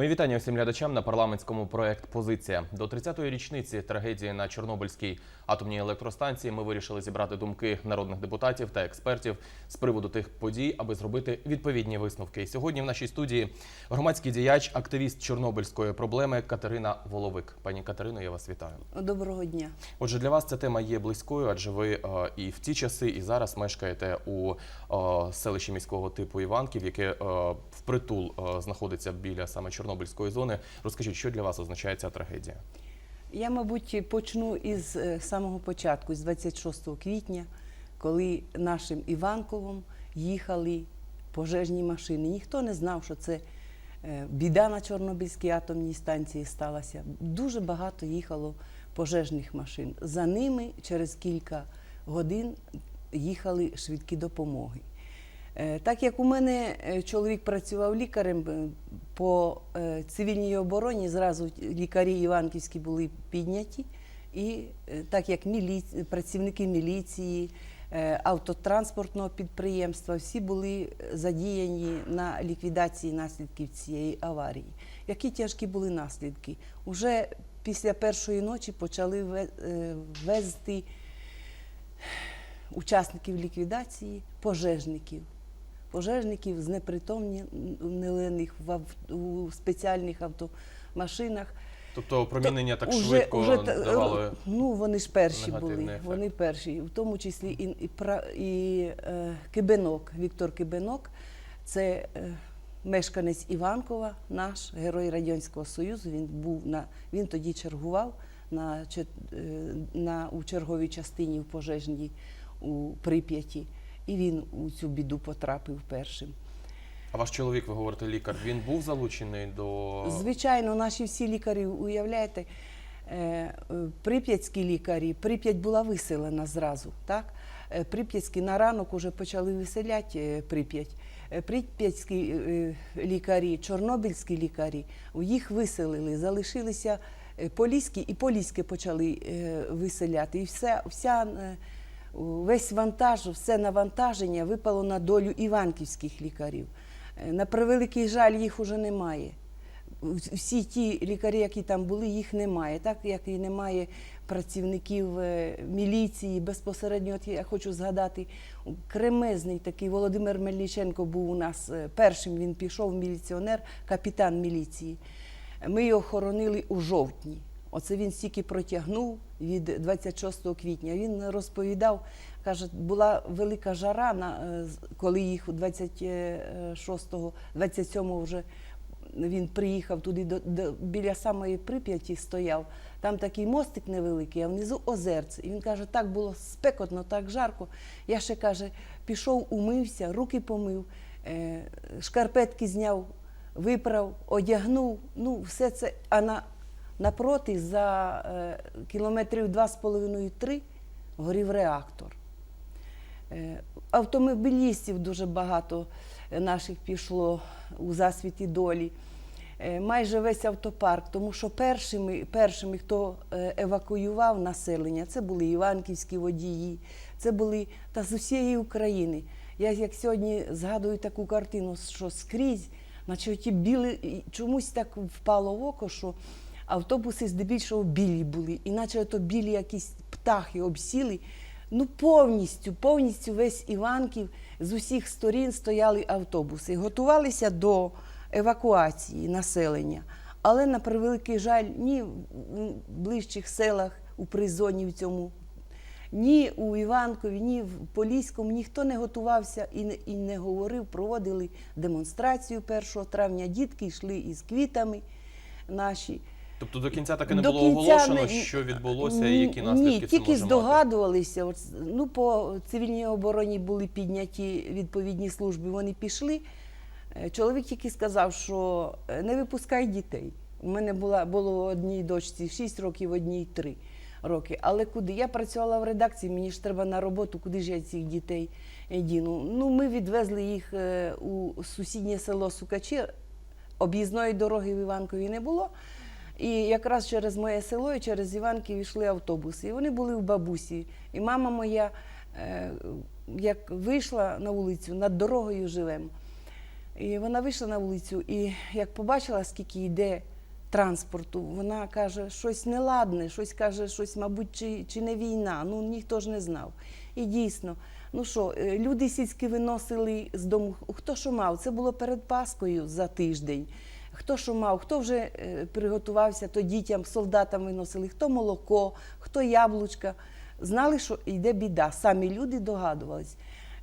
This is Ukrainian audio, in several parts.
Мої вітання всім глядачам на парламентському проект Позиція до 30-ї річниці трагедії на Чорнобильській атомній електростанції. Ми вирішили зібрати думки народних депутатів та експертів з приводу тих подій, аби зробити відповідні висновки. І сьогодні в нашій студії громадський діяч, активіст чорнобильської проблеми Катерина Воловик. Пані Катерино, я вас вітаю. Доброго дня. Отже, для вас ця тема є близькою, адже ви е, і в ті часи, і зараз мешкаєте у е, селищі міського типу Іванків, яке е, впритул е, знаходиться біля саме Чорнобильської зони. Розкажіть, що для вас означає ця трагедія? Я, мабуть, почну із е, самого початку, з 26 квітня, коли нашим Іванковом їхали пожежні машини. Ніхто не знав, що це е, біда на Чорнобильській атомній станції сталася. Дуже багато їхало пожежних машин. За ними через кілька годин їхали швидкі допомоги. Е, Так як у мене е, чоловік працював лікарем е, по цивільній обороні, зразу лікарі Іванківські були підняті, і так як мілі... працівники міліції, автотранспортного підприємства, всі були задіяні на ліквідації наслідків цієї аварії. Які тяжкі були наслідки? Уже після першої ночі почали везти учасників ліквідації, пожежників. Пожежників знепритомнених в ав- у спеціальних автомашинах. Тобто промінення так Уже- швидко уже давало. Ну, вони ж перші були. ефект. Вони перші, в тому числі і, і, і е, Кибенок, Віктор Кибенок, це е, мешканець Іванкова, наш герой Радянського Союзу. Він був на він тоді чергував на, е, на у черговій частині в пожежній у Прип'яті. І він у цю біду потрапив першим. А ваш чоловік, ви говорите, лікар, він був залучений до Звичайно, наші всі лікарі, уявляєте, е, е, прип'ятські лікарі, Прип'ять була виселена зразу. Так? Е, Прип'ятські на ранок уже почали виселяти Прип'ять. Прип'ятські лікарі, чорнобильські лікарі, їх виселили, залишилися поліські, і поліське почали виселяти. І вся, вся, весь вантаж, все навантаження випало на долю іванківських лікарів. Е, На превеликий жаль, їх уже немає. Всі ті лікарі, які там були, їх немає. Так як і немає працівників е, міліції безпосередньо. От я хочу згадати, кремезний такий Володимир Мельниченко був у нас е, першим. Він пішов міліціонер, капітан міліції. Ми його хоронили у жовтні. Оце він стільки протягнув від 26 квітня. Він розповідав, каже, була велика жара, е, коли їх 26-го, 27-го вже він приїхав туди, до, до, біля самої Прип'яті стояв. Там такий мостик невеликий, а внизу озерце. І він каже, так було спекотно, так жарко. Я ще каже, пішов, умився, руки помив, е, шкарпетки зняв, виправ, одягнув. Ну, все це. А на, напроти за е, кілометрів два з половиною три горів реактор. Е, Автомобілістів дуже багато е, наших пішло у засвіті долі. Майже весь автопарк, тому що першими, першими, хто евакуював населення, це були іванківські водії, це були та з усієї України. Я як сьогодні згадую таку картину, що скрізь, наче ті біли, чомусь так впало в око, що автобуси здебільшого білі були, іначе то білі якісь птахи обсіли. Ну, повністю, повністю весь Іванків з усіх сторін стояли автобуси, готувалися до евакуації населення. Але на превеликий жаль, ні в ближчих селах у призоні в цьому, ні у Іванкові, ні в Поліському ніхто не готувався і не, і не говорив. Проводили демонстрацію 1 травня. Дітки йшли із квітами наші. Тобто до кінця так і не До було кінця оголошено, не- що відбулося і які наслідки Ні, це тільки може мати. здогадувалися. От, ну, по цивільній обороні були підняті відповідні служби, вони пішли. Е, Чоловік тільки сказав, що е, не випускай дітей. У мене була, було одній дочці 6 років, одній 3 роки. Але куди? Я працювала в редакції, мені ж треба на роботу, куди ж я цих дітей е, діну? Ну, ми відвезли їх е, у сусіднє село Сукачі, об'їзної дороги в Іванкові не було. І якраз через моє село і через Іванків йшли автобуси. І вони були в бабусі. І мама моя, е, як вийшла на вулицю, над дорогою живемо. І вона вийшла на вулицю, і як побачила, скільки йде транспорту, вона каже, щось неладне, щось каже, щось, мабуть, чи, чи не війна. Ну ніхто ж не знав. І дійсно, ну що, е, люди сільські виносили з дому. Хто що мав? Це було перед Паскою за тиждень. Хто що мав, хто вже е, приготувався, то дітям, солдатам виносили, хто молоко, хто яблучка. Знали, що йде біда. Самі люди догадувались.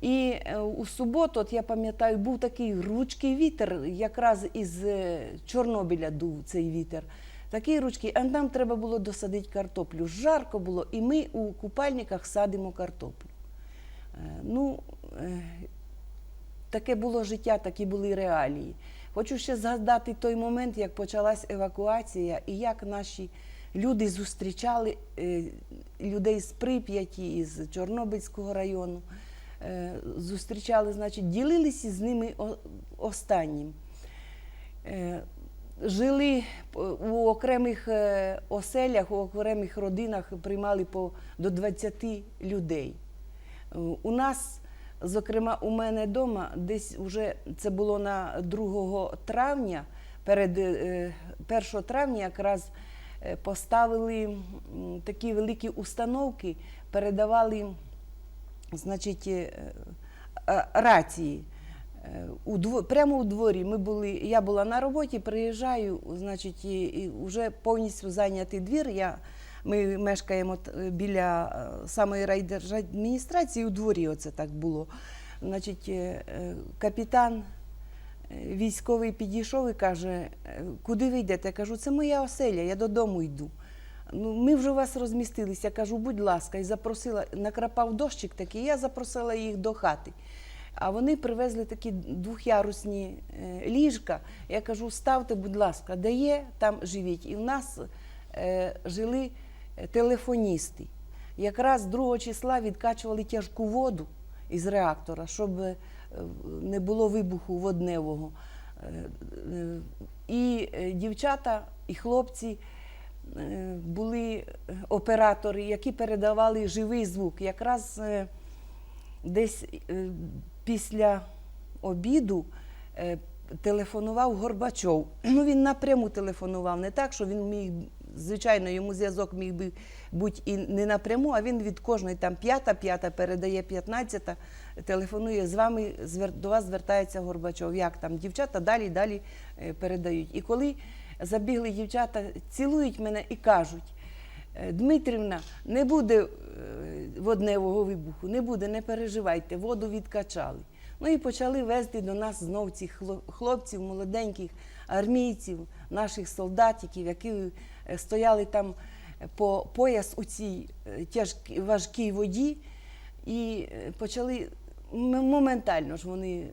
І е, у суботу, от я пам'ятаю, був такий ручкий вітер, якраз із е, Чорнобиля дув цей вітер. Такий ручкий, а нам треба було досадити картоплю. Жарко було, і ми у купальниках садимо картоплю. Ну, таке було життя, такі були реалії. Хочу ще згадати той момент, як почалась евакуація, і як наші люди зустрічали е, людей з Прип'яті, із Чорнобильського району. Е, Зустрічали, значить, ділилися з ними останнім. Е, Жили у окремих оселях, у окремих родинах приймали по до 20 людей. У нас, зокрема, у мене вдома, десь вже це було на 2 травня, перед е, 1 травня якраз е, поставили такі великі установки, передавали значить, е, е, рації. Е, У дво, прямо у дворі ми були, я була на роботі, приїжджаю, значить, і вже повністю зайнятий двір. Я, ми мешкаємо біля е, самої райдержадміністрації, у дворі оце так було. Значить, е, е, капітан е, військовий підійшов і каже, е, куди ви йдете? Я кажу, це моя оселя, я додому йду. Ну, ми вже у вас розмістилися. Я кажу, будь ласка, і запросила, накрапав дощик такий, я запросила їх до хати. А вони привезли такі двохярусні е, ліжка. Я кажу, ставте, будь ласка, де є, там живіть. І в нас е, жили е, телефоністи. Якраз 2 числа відкачували тяжку воду із реактора, щоб е, не було вибуху водневого. Е, е, І дівчата, і хлопці були оператори, які передавали живий звук. Якраз десь після обіду телефонував Горбачов. Ну, він напряму телефонував, не так, що він міг, звичайно, йому зв'язок міг би бути і не напряму, а він від кожної там п'ята, п'ята передає п'ятнадцята, телефонує з вами, до вас звертається Горбачов. Як там дівчата далі, далі е, передають. І коли забігли дівчата, цілують мене і кажуть. «Е, Дмитрівна, не буде е, водневого вибуху, не буде, не переживайте, воду відкачали. Ну і почали везти до нас знов цих хлопців, молоденьких армійців, наших солдатиків, які стояли там е, по пояс у цій е, тяжкій важкій воді, і е, почали моментально ж вони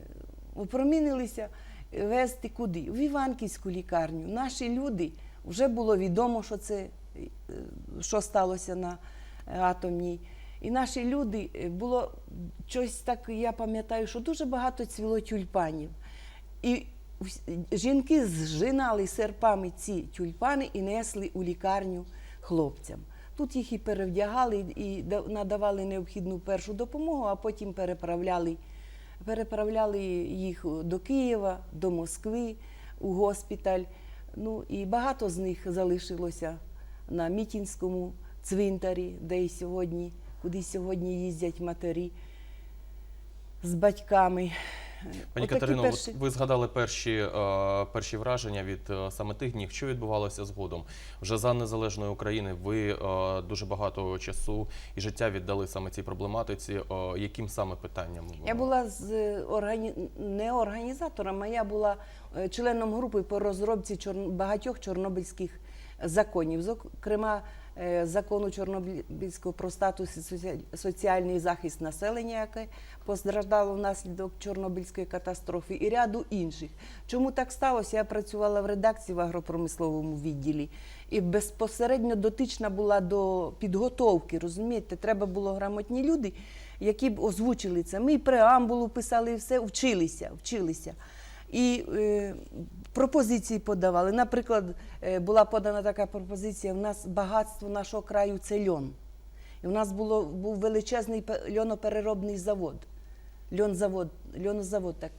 опромінилися е, везти куди? В Іванківську лікарню. Наші люди вже було відомо, що це е, що сталося на е, атомній. І наші люди е, було щось так, я пам'ятаю, що дуже багато цвіло тюльпанів. І жінки зжинали серпами ці тюльпани і несли у лікарню хлопцям. Тут їх і перевдягали, і надавали необхідну першу допомогу, а потім переправляли, переправляли їх до Києва, до Москви, у госпіталь. Ну і багато з них залишилося на Мітінському цвинтарі, де і сьогодні, куди сьогодні їздять матері з батьками. Пані Отакі Катерино, перші- от ви згадали перші, е, перші враження від е, саме тих днів. Що відбувалося згодом? Вже за незалежної України ви е, дуже багато часу і життя віддали саме цій проблематиці. Яким саме питанням? Я була з органі... не організатором, а я була членом групи по розробці чор... багатьох чорнобильських законів, зокрема закону Чорнобильського про статус і соціальний захист населення, яке постраждало внаслідок Чорнобильської катастрофи, і ряду інших. Чому так сталося? Я працювала в редакції в агропромисловому відділі і безпосередньо дотична була до підготовки. Розумієте, треба було грамотні люди, які б озвучили це. Ми і преамбулу писали, і все вчилися, вчилися. І е, пропозиції подавали. Наприклад, е, була подана така пропозиція: в нас багатство нашого краю це льон. І в нас було, був величезний пе- льонопереробний завод. Льонзавод, льонозавод так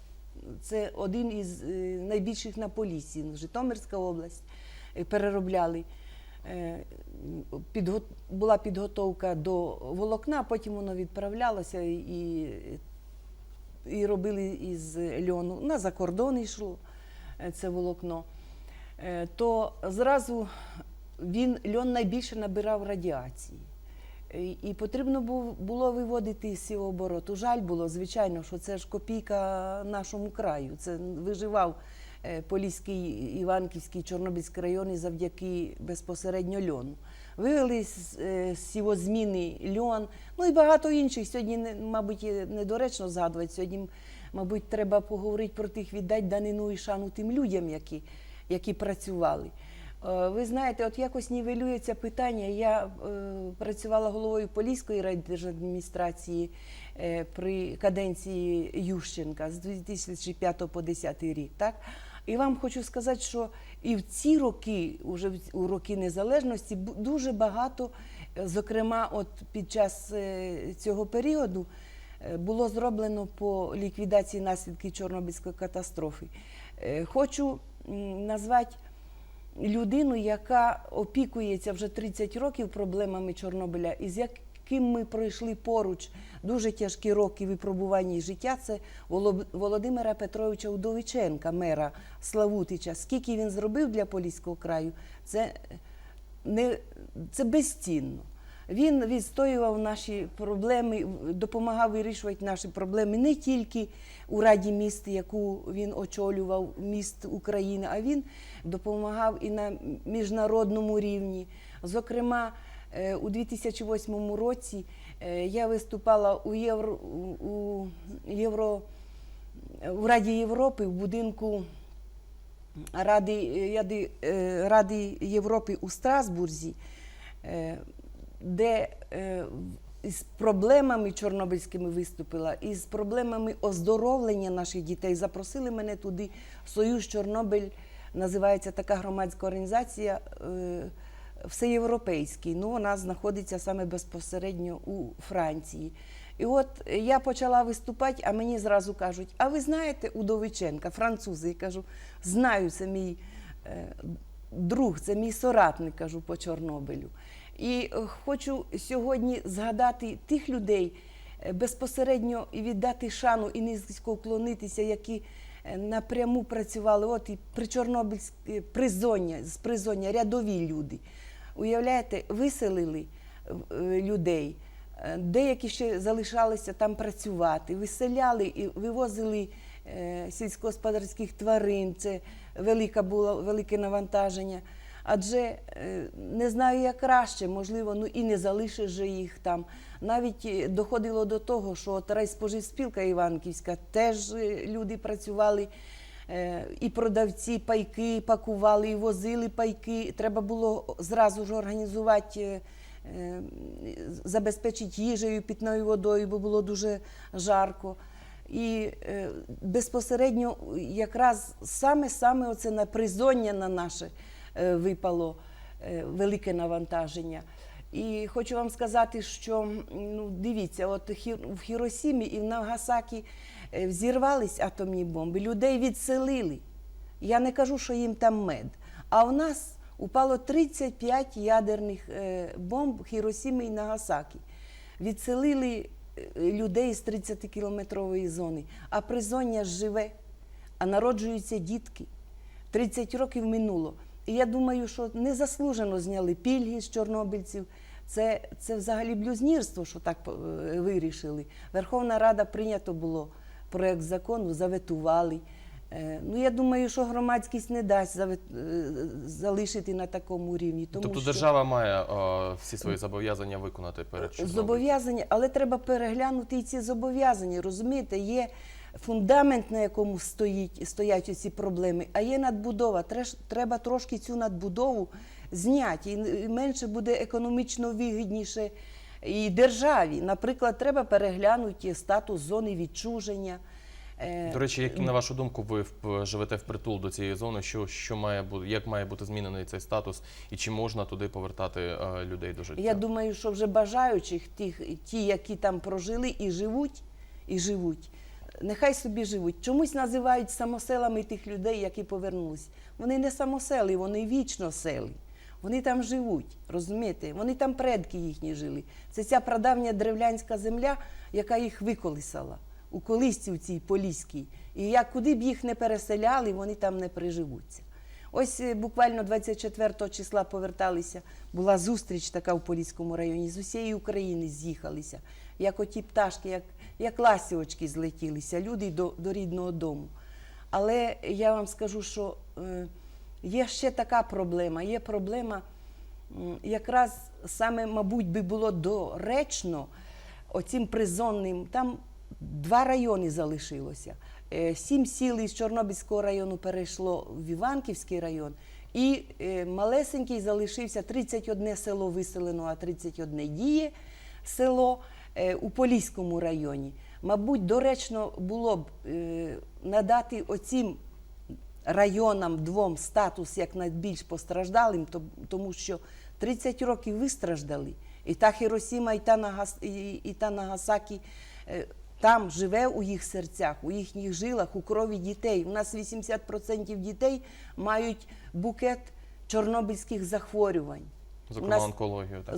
це один із е, найбільших на Поліссі, Житомирська область, е, переробляли. Е, Була підготовка до волокна, потім воно відправлялося і, і робили із льону. На закордон йшло е, це волокно. Е, То зразу він льон найбільше набирав радіації. І потрібно було виводити з цього обороту. Жаль було, звичайно, що це ж копійка нашому краю. Це виживав е, Поліський, Іванківський, Чорнобильський райони завдяки безпосередньо льону. Вивели е, з сівозміни льон, ну і багато інших. Сьогодні, мабуть, недоречно згадувати. Сьогодні, мабуть, треба поговорити про тих, віддати данину і шану тим людям, які, які працювали. Е, Ви знаєте, от якось нівелюється питання. Я е, працювала головою Поліської райдержадміністрації при каденції Ющенка з 2005 по 2010 рік. Так? І вам хочу сказати, що і в ці роки, уже у роки незалежності, дуже багато, е, зокрема, от під час е, цього періоду. е, Було зроблено по ліквідації наслідків Чорнобильської катастрофи. Хочу назвати людину, яка опікується вже 30 років проблемами Чорнобиля, і з яким ми пройшли поруч дуже тяжкі роки випробування і життя, це Володимира Петровича Удовиченка, мера Славутича. Скільки він зробив для Поліського краю, це, не, це безцінно. Він відстоював наші проблеми, допомагав вирішувати наші проблеми не тільки у Раді міст, яку він очолював міст України, а він допомагав і на міжнародному рівні. Зокрема, е, у 2008 році е, я виступала у Євро, у- Євро, у Раді Європи в будинку Ради, Ради, е, Європи у Страсбурзі, е, де е, з проблемами чорнобильськими виступила, і з проблемами оздоровлення наших дітей. Запросили мене туди. Союз Чорнобиль називається така громадська організація. Всеєвропейський, ну вона знаходиться саме безпосередньо у Франції. І от я почала виступати, а мені зразу кажуть: а ви знаєте Удовиченка, французи? Я кажу, знаю, це мій е, друг, це мій соратник, кажу, по Чорнобилю. І е, хочу сьогодні згадати тих людей е, безпосередньо і віддати шану і низько вклонитися, які напряму працювали. От і при Чорнобильській призоння, з призоння рядові люди. Уявляєте, виселили е, людей. Е, Деякі ще залишалися там працювати, виселяли і вивозили е, сільськогосподарських тварин. Це велика було велике навантаження. Адже не знаю, як краще, можливо, ну і не залишиш же їх там. Навіть доходило до того, що от райспоживспілка Іванківська теж люди працювали. Е, І продавці пайки пакували, і возили пайки. Треба було зразу ж організувати, е, е, забезпечити їжею, питною водою, бо було дуже жарко. І безпосередньо якраз саме-саме оце напризоння на наше випало велике навантаження. І хочу вам сказати, що ну, дивіться, от в Хіросімі і в Нагасакі взірвались атомні бомби, людей відселили. Я не кажу, що їм там мед. А в нас упало 35 ядерних е, бомб Хіросіми і Нагасакі. Відселили е, людей з 30-кілометрової зони. А призоння живе, а народжуються дітки. 30 років минуло. І я думаю, що незаслужено зняли пільги з чорнобильців. Це, це взагалі блюзнірство, що так е, вирішили. Верховна Рада прийнято було проект закону, заветували. Е, Ну, я думаю, що громадськість не дасть е, залишити на такому рівні. Тому тобто що... держава має е, всі свої зобов'язання виконати перед Чорнобилем? Зобов'язання, але треба переглянути і ці зобов'язання. Розумієте, є фундамент, на якому стоїть, стоять ці проблеми, а є надбудова. Треба трошки цю надбудову зняти, і менше буде економічно вигідніше і державі. Наприклад, треба переглянути статус зони відчуження. Е, До речі, як на вашу думку, ви в- живете впритул до цієї зони? Що, що має бути, як має бути змінений цей статус, і чи можна туди повертати е, людей до життя? Я думаю, що вже бажаючих, тих, ті, які там прожили і живуть, і живуть, нехай собі живуть. Чомусь називають самоселами тих людей, які повернулись. Вони не самосели, вони вічно сели. Вони там живуть, розумієте? Вони там предки їхні жили. Це ця прадавня древлянська земля, яка їх виколисала у колисці в цій поліській. І як куди б їх не переселяли, вони там не приживуться. Ось е, буквально 24 числа поверталися. Була зустріч така в Поліському районі. З усієї України з'їхалися. Як оті пташки, як, як ласівочки злетілися, люди до, до рідного дому. Але я вам скажу, що е, є ще така проблема. Є проблема, якраз саме, мабуть, би було доречно оцим призонним. Там два райони залишилося. Е, Сім сіл із Чорнобильського району перейшло в Іванківський район. І е, малесенький залишився 31 село виселено, а 31 діє село е, у Поліському районі. Мабуть, доречно було б надати оцім районам двом статус як найбільш постраждалим, тому що 30 років вистраждали. І та Хіросіма, і та, Нагас, і, та Нагасакі е, там живе у їх серцях, у їхніх жилах, у крові дітей. У нас 80% дітей мають букет чорнобильських захворювань. Зокрема, нас онкологію. Так.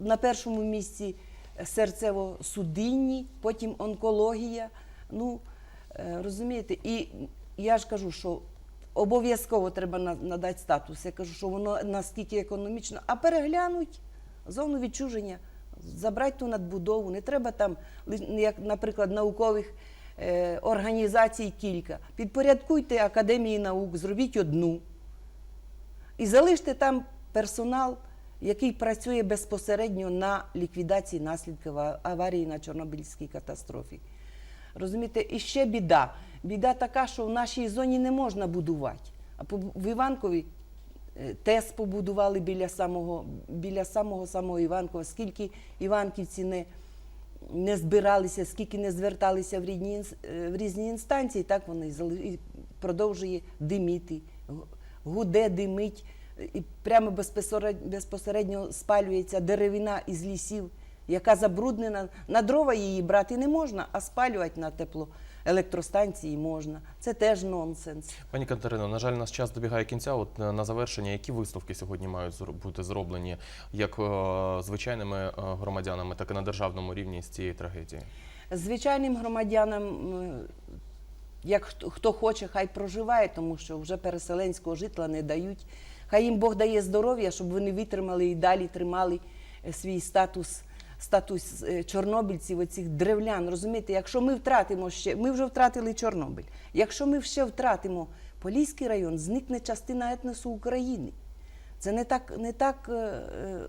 На першому місці серцево-судинні, потім онкологія. Ну, е, розумієте, і я ж кажу, що обов'язково треба надати статус. Я кажу, що воно наскільки економічно, а переглянуть зону відчуження, забрати ту надбудову. Не треба там, як, наприклад, наукових е, організацій кілька. Підпорядкуйте академії наук, зробіть одну. І залиште там персонал, який працює безпосередньо на ліквідації наслідків аварії на Чорнобильській катастрофі. Розумієте, і ще біда. Біда така, що в нашій зоні не можна будувати. А в Іванкові е, ТЕС побудували біля самого, біля самого самого Іванкова. Скільки іванківці не, не збиралися, скільки не зверталися в, рідні, е, в різні інстанції, так вони і продовжує диміти, гуде, димить, і прямо безпосередньо, безпосередньо спалюється деревина із лісів, яка забруднена. На дрова її брати не можна, а спалювати на теплоелектростанції можна. Це теж нонсенс. Пані Катерино, на жаль, наш час добігає кінця. От е, на завершення, які висновки сьогодні мають бути зроблені як е, звичайними е, громадянами, так і на державному рівні з цієї трагедії? Звичайним громадянам, як хто, хто хоче, хай проживає, тому що вже переселенського житла не дають. Хай їм Бог дає здоров'я, щоб вони витримали і далі тримали свій статус, статус е, чорнобильців, оцих древлян. Розумієте, якщо ми втратимо ще, ми вже втратили Чорнобиль. Якщо ми ще втратимо Поліський район, зникне частина етносу України. Це не так, не так е, е,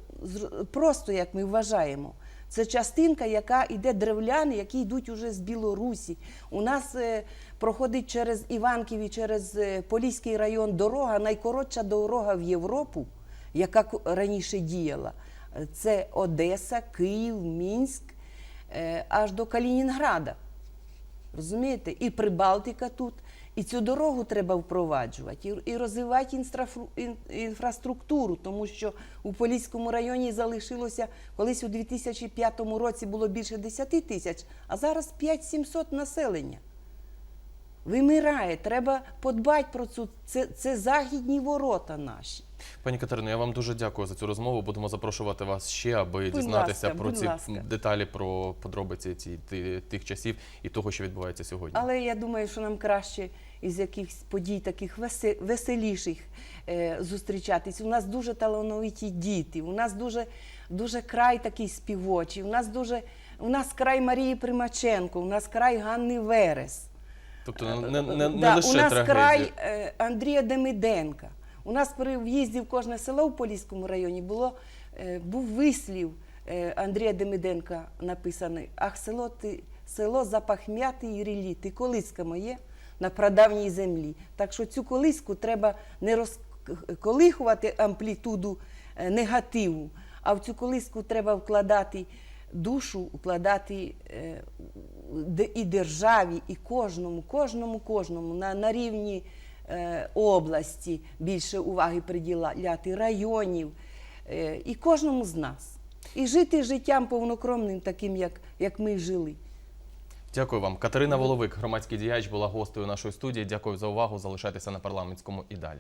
просто, як ми вважаємо. Це частинка, яка йде древляни, які йдуть уже з Білорусі. У нас проходить через Іванків і через Поліський район дорога, найкоротша дорога в Європу, яка раніше діяла. Це Одеса, Київ, Мінськ, е, аж до Калінінграда. Розумієте? І Прибалтика тут. І цю дорогу треба впроваджувати, і розвивати інфраструктуру, тому що у Поліському районі залишилося колись у 2005 році було більше 10 тисяч, а зараз 5-700 населення. Вимирає, треба подбати про цю. Це, це західні ворота наші. Пані Катерино, я вам дуже дякую за цю розмову. Будемо запрошувати вас ще, аби Будь дізнатися ласка, про ці ласка. деталі, про подробиці ці, ти- тих часів і того, що відбувається сьогодні. Але я думаю, що нам краще із якихось подій таких весе- веселіших е, зустрічатись. У нас дуже талановиті діти, у нас дуже, дуже край такий співочий, у нас дуже у нас край Марії Примаченко, у нас край Ганни Верес. Тобто не, не, не, не Да, лише у нас трагедія. край е, Андрія Демиденка. У нас при в'їзді в кожне село в Поліському районі було, е, був вислів е, Андрія Демиденка написаний: Ах, село ти, село запахмяти і рілі, ти колиска моє на прадавній землі. Так що цю колиску треба не розколихувати амплітуду е, негативу, а в цю колиску треба вкладати душу, вкладати е, і державі, і кожному, кожному, кожному на, на рівні е, області більше уваги приділяти, районів е, і кожному з нас. І жити життям повнокровним, таким, як, як ми жили. Дякую вам. Катерина Воловик, громадський діяч, була гостею нашої студії. Дякую за увагу. Залишайтеся на парламентському і далі.